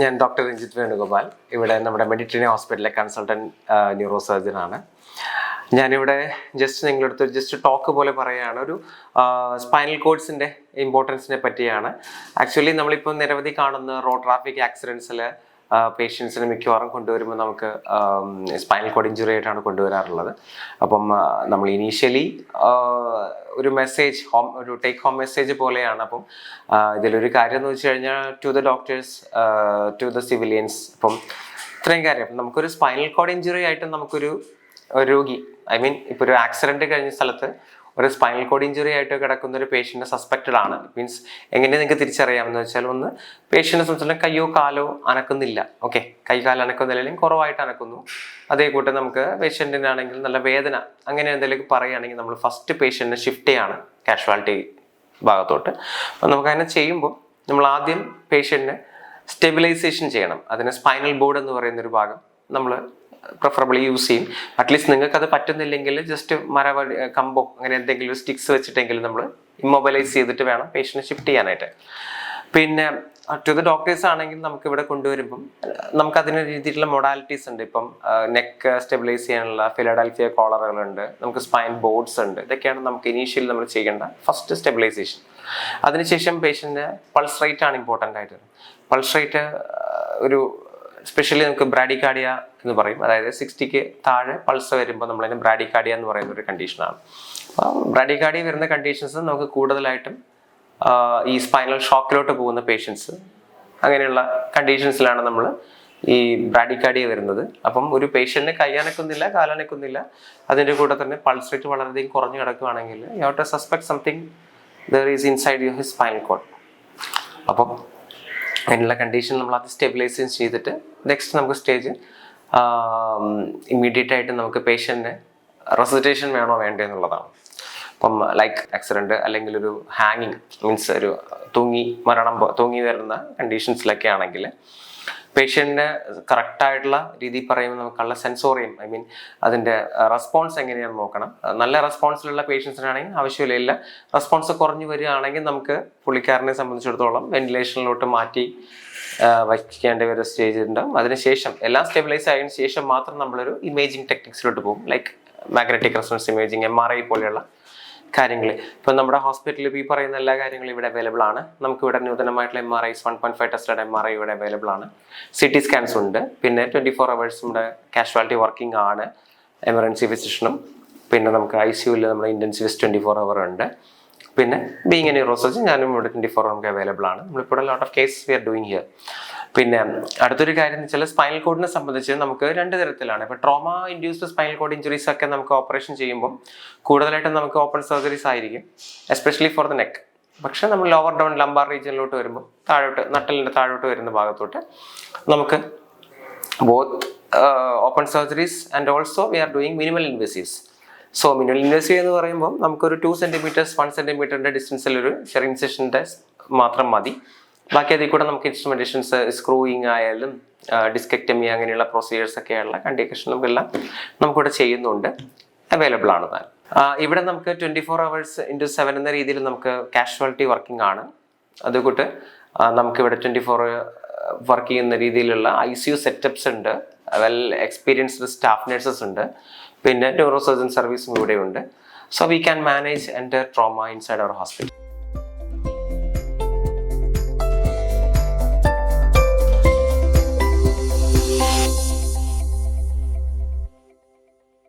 ഞാൻ ഡോക്ടർ രഞ്ജിത് വേണുഗോപാൽ. ഇവിടെ നമ്മുടെ മെഡിറ്ററേനിയൻ ഹോസ്പിറ്റലിലെ കൺസൾട്ടന്റ് ന്യൂറോ സർജൻ ആണ് ഞാനിവിടെ ജസ്റ്റ് നിങ്ങളുടെ അടുത്ത് ജസ്റ്റ് ടോക്ക് പോലെ പറയുകയാണ്. ഒരു സ്പൈനൽ കോഡ്സിന്റെ ഇമ്പോർട്ടൻസിനെ പറ്റിയാണ്. ആക്ച്വലി നമ്മളിപ്പോൾ നിരവധി കാണുന്ന റോഡ് ട്രാഫിക് ആക്സിഡൻസിൽ പേഷ്യൻസിന് മിക്കവാറും കൊണ്ടുവരുമ്പോൾ നമുക്ക് സ്പൈനൽ കോഡ് ഇഞ്ചുറി ആയിട്ടാണ് കൊണ്ടുവരാറുള്ളത്. അപ്പം നമ്മൾ ഇനീഷ്യലി ഒരു മെസ്സേജ് ഹോം ഒരു ടേക്ക് ഹോം മെസ്സേജ് പോലെയാണ്. അപ്പം ഇതിലൊരു കാര്യം എന്ന് വെച്ച് കഴിഞ്ഞാൽ to the doctors to the civilians അപ്പം ഇത്രയും കാര്യം. അപ്പം നമുക്കൊരു സ്പൈനൽ കോഡ് ഇഞ്ചുറി ആയിട്ട് നമുക്കൊരു രോഗി ഐ മീൻ ഇപ്പോൾ ഒരു ആക്സിഡന്റ് കഴിഞ്ഞ സ്ഥലത്ത് ഒരു സ്പൈനൽ കോഡ് ഇഞ്ചുറി ആയിട്ട് കിടക്കുന്ന ഒരു പേഷ്യന്റ് സസ്പെക്റ്റഡ് ആണ്. മീൻസ് എങ്ങനെ നിങ്ങൾക്ക് തിരിച്ചറിയാമെന്ന് വെച്ചാൽ ഒന്ന് പേഷ്യന്റെ സംബന്ധിച്ചാൽ കയ്യോ കാലോ അനക്കുന്നില്ല. ഓക്കെ കൈ കാലം അനക്കുന്നില്ല അല്ലെങ്കിൽ കുറവായിട്ട് അനക്കുന്നു. അതേ കൂട്ടം നമുക്ക് പേഷ്യന്റിനാണെങ്കിൽ നല്ല വേദന അങ്ങനെ എന്തെങ്കിലും പറയുകയാണെങ്കിൽ നമ്മൾ ഫസ്റ്റ് പേഷ്യന്റിനെ ഷിഫ്റ്റ് ചെയ്യാണ് കാഷ്വാലിറ്റി ഭാഗത്തോട്ട്. അപ്പം നമുക്ക് അങ്ങനെ ചെയ്യുമ്പോൾ നമ്മൾ ആദ്യം പേഷ്യന്റിനെ സ്റ്റെബിലൈസേഷൻ ചെയ്യണം. അതിന് സ്പൈനൽ ബോർഡ് എന്ന് പറയുന്ന ഒരു ഭാഗം. നമ്മൾ പ്രിഫറബിളി യൂസ് ചെയ്യും. അറ്റ്ലീസ്റ്റ് നിങ്ങൾക്ക് അത് പറ്റുന്നില്ലെങ്കിൽ ജസ്റ്റ് മരവടി കമ്പോ അങ്ങനെ എന്തെങ്കിലും സ്റ്റിക്സ് വെച്ചിട്ടെങ്കിലും നമ്മൾ ഇമ്മൊബലൈസ് ചെയ്തിട്ട് വേണം പേഷ്യന്റ് ഷിഫ്റ്റ് ചെയ്യാനായിട്ട്. പിന്നെ ടു ദ ഡോക്ടേഴ്സ് ആണെങ്കിൽ നമുക്ക് ഇവിടെ കൊണ്ടുവരുമ്പം നമുക്ക് അതിന് രീതിയിലുള്ള മൊഡാലിറ്റീസ് ഉണ്ട്. ഇപ്പം നെക്ക് സ്റ്റെബിലൈസ് ചെയ്യാനുള്ള ഫിലഡൽഫിയ കോളറുകളുണ്ട് നമുക്ക് സ്പൈൻ ബോർഡ്സ് ഉണ്ട്. ഇതൊക്കെയാണ് നമുക്ക് ഇനീഷ്യലി നമ്മൾ ചെയ്യേണ്ട ഫസ്റ്റ് സ്റ്റെബിലൈസേഷൻ അതിനുശേഷം പേഷ്യന്റെ പൾസ് റേറ്റ് ആണ് ഇമ്പോർട്ടന്റ് ആയിട്ട്. പൾസ് റേറ്റ് ഒരു സ്പെഷ്യലി നമുക്ക് ബ്രാഡിക്കാർഡിയ എന്ന് പറയും. അതായത് സിക്സ്റ്റിക്ക് താഴെ പൾസ് വരുമ്പോൾ നമ്മൾ നമ്മളതിന് ബ്രാഡിക്കാർഡിയ എന്ന് പറയുന്ന ഒരു കണ്ടീഷനാണ് അപ്പോൾ ബ്രാഡിക്കാർഡിയ വരുന്ന കണ്ടീഷൻസ് നമുക്ക് കൂടുതലായിട്ടും ഈ സ്പൈനൽ ഷോക്കിലോട്ട് പോകുന്ന പേഷ്യൻസ് അങ്ങനെയുള്ള കണ്ടീഷൻസിലാണ് നമ്മൾ ഈ ബ്രാഡിക്കാഡിയ വരുന്നത്. അപ്പം ഒരു പേഷ്യന്റിന് കൈയനക്കുന്നില്ല കാലനക്കുന്നില്ല അതിന്റെ കൂടെ തന്നെ പൾസ് റേറ്റ് വളരെയധികം കുറഞ്ഞു കിടക്കുകയാണെങ്കിൽ you have to suspect something there is inside you his spinal cord അപ്പം അതിനുള്ള കണ്ടീഷൻ നമ്മൾ അത് സ്റ്റെബിലൈസ് ചെയ്തിട്ട് നെക്സ്റ്റ് നമുക്ക് സ്റ്റേജ് ഇമ്മീഡിയറ്റ് ആയിട്ട് നമുക്ക് പേഷ്യന്റിന് റെസിറ്റേഷൻ വേണോ വേണ്ടേ എന്നുള്ളതാണ്. അപ്പം ലൈക്ക് ആക്സിഡന്റ് അല്ലെങ്കിൽ ഒരു ഹാങ്ങിങ് മീൻസ് ഒരു തൂങ്ങി മരണം തൂങ്ങി വരുന്ന കണ്ടീഷൻസിലൊക്കെ ആണെങ്കിൽ പേഷ്യന്റിന് കറക്റ്റായിട്ടുള്ള രീതിയിൽ പറയുമ്പോൾ നമുക്കുള്ള സെൻസോറിയം ഐ മീൻ അതിന്റെ റെസ്പോൺസ് എങ്ങനെയാണെന്ന് നോക്കണം. നല്ല റെസ്പോൺസിലുള്ള പേഷ്യൻസിനാണെങ്കിൽ ആവശ്യമില്ല. റെസ്പോൺസ് കുറഞ്ഞു വരികയാണെങ്കിൽ നമുക്ക് പുള്ളിക്കാരനെ സംബന്ധിച്ചിടത്തോളം വെന്റിലേഷനിലോട്ട് മാറ്റി ആ, വയ്ക്കേണ്ട ഒരു സ്റ്റേജ് ഉണ്ടാവും അതിനുശേഷം എല്ലാം സ്റ്റെബിലൈസ് ആയതിനു ശേഷം മാത്രം നമ്മളൊരു ഇമേജിങ് ടെക്നിക്സിലോട്ട് പോകും. Like magnetic resonance imaging M R I പോലെയുള്ള കാര്യങ്ങൾ ഇപ്പം നമ്മുടെ ഹോസ്പിറ്റലിൽ ഈ പറയുന്ന എല്ലാ കാര്യങ്ങളും ഇവിടെ അവൈലബിൾ ആണ്. നമുക്ക് ഇവിടെ നൂതനമായിട്ടുള്ള M R I's one point five tested M R I ഇവിടെ അവൈലബിൾ ആണ്. സി ടി സ്കാൻസ് ഉണ്ട്. പിന്നെ ട്വന്റി ഫോർ അവേഴ്സ് നമ്മുടെ കാഷ്വാലിറ്റി വർക്കിംഗ് ആണ്. എമർജൻസി ഫിസിഷനും പിന്നെ നമുക്ക് ഐ സിയുവിൽ നമ്മുടെ ഇന്റൻസീവ്സ് ട്വന്റി ഫോർ അവർ ഉണ്ട്. പിന്നെ ബീങ് എ ന്യൂറോസർജൻ ഞാനും ഇവിടെ ട്വന്റി ഫോർ നമുക്ക് അവൈലബിൾ ആണ്. നമ്മളിപ്പോൾ lot of case we are doing here പിന്നെ അടുത്തൊരു കാര്യം എന്ന് വെച്ചാൽ സ്പൈനൽ കോഡിനെ സംബന്ധിച്ച് നമുക്ക് രണ്ട് തരത്തിലാണ്. ഇപ്പോൾ trauma induced spinal cord injuries ഒക്കെ നമുക്ക് ഓപ്പറേഷൻ ചെയ്യുമ്പോൾ കൂടുതലായിട്ടും നമുക്ക് ഓപ്പൺ സർജറീസ് ആയിരിക്കും എസ്പെഷ്യലി ഫോർ ദ നെക്ക് പക്ഷേ നമ്മൾ ലോവർ ഡൗൺ ലംബാർ റീജിയനിലോട്ട് വരുമ്പോൾ താഴോട്ട് നട്ടലിന്റെ താഴോട്ട് വരുന്ന ഭാഗത്തോട്ട് നമുക്ക് both open surgeries and also we are doing minimal invasives so invasive എന്ന് പറയുമ്പോൾ നമുക്കൊരു ടു സെന്റിമീറ്റേഴ്സ് വൺ സെന്റിമീറ്ററിന്റെ ഡിസ്റ്റൻസിൽ ഒരു ഷെറിംഗ് ഇൻസെഷന്റെ മാത്രം മതി. ബാക്കി അതിൽ കൂടെ നമുക്ക് ഇൻസ്ട്രുമെന്റേഷൻസ് സ്ക്രൂയിങ് ആയാലും ഡിസ്കെക്ടമി അങ്ങനെയുള്ള പ്രൊസീജിയേഴ്സ് ഒക്കെയുള്ള എല്ലാം നമുക്കിവിടെ ചെയ്യുന്നുണ്ട്. അവൈലബിൾ ആണ് താൻ. ഇവിടെ നമുക്ക് twenty four hours into seven എന്ന രീതിയിൽ നമുക്ക് കാഷ്വാലിറ്റി വർക്കിംഗ് ആണ്. അതുകൂട്ട് നമുക്കിവിടെ ട്വന്റി ഫോർ വർക്ക് ചെയ്യുന്ന രീതിയിലുള്ള ഐ സി യു സെറ്റപ്സ് ഉണ്ട്. വെൽ എക്സ്പീരിയൻസ്ഡ് സ്റ്റാഫ് നഴ്സസ് ഉണ്ട്. പിന്നെ ന്യൂറോ സർജൻ സർവീസും ഇവിടെയുണ്ട്. സോ വി ക്യാൻ മാനേജ് എന്റെ ട്രോമ ഇൻസൈഡ് അവർ ഹോസ്പിറ്റൽ